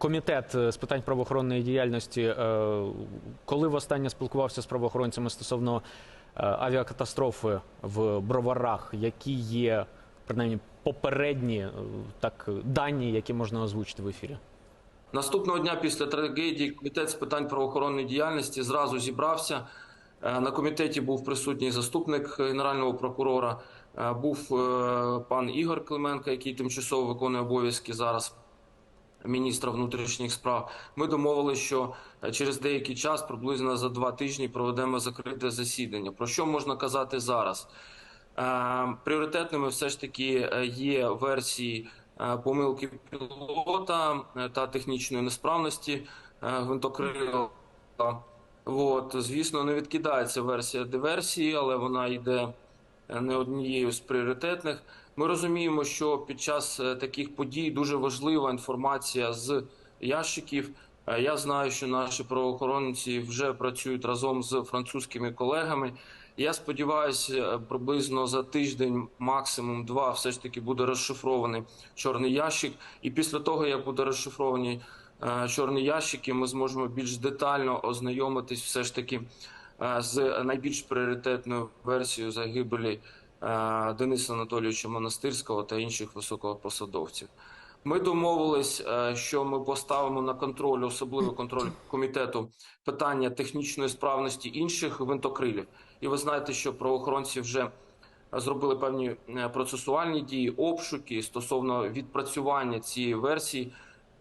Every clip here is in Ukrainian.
комітет е, з питань правоохоронної діяльності, е, коли востаннє спілкувався з правоохоронцями стосовно е, авіакатастрофи в Броварах, які є принаймні попередні так дані, які можна озвучити в ефірі? Наступного дня після трагедії комітет з питань правоохоронної діяльності зразу зібрався. На комітеті був присутній заступник генерального прокурора, був пан Ігор Клименко, який тимчасово виконує обов'язки зараз міністра внутрішніх справ. Ми домовилися, що е, через деякий час, приблизно за два тижні, проведемо закрите засідання. Про що можна казати зараз? Е, Пріоритетними все ж таки е, є версії помилки пілота та технічної несправності гвинтокрила. От, звісно, не відкидається версія диверсії, але вона йде не однією з пріоритетних. Ми розуміємо, що під час е, таких подій дуже важлива інформація з ящиків. Е, Я знаю, що наші правоохоронці вже працюють разом з французькими колегами. Я сподіваюся, приблизно за тиждень, максимум два, все ж таки буде розшифрований чорний ящик. І після того, як буде розшифровані е, чорні ящики, ми зможемо більш детально ознайомитись все ж таки е, з найбільш пріоритетною версією загибелі е, Дениса Анатолійовича Монастирського та інших високопосадовців. Ми домовились, е, що ми поставимо на контроль, особливий контроль комітету, питання технічної справності інших гвинтокрилів. І ви знаєте, що правоохоронці вже зробили певні е, процесуальні дії, обшуки стосовно відпрацювання цієї версії.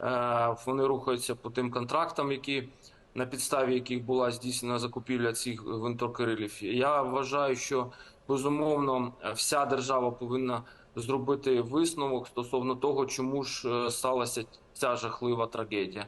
Е, Вони рухаються по тим контрактам, які на підставі яких була здійснена закупівля цих гвинтокрилів. Я вважаю, що безумовно вся держава повинна зробити висновок стосовно того, чому ж е, сталася ця жахлива трагедія.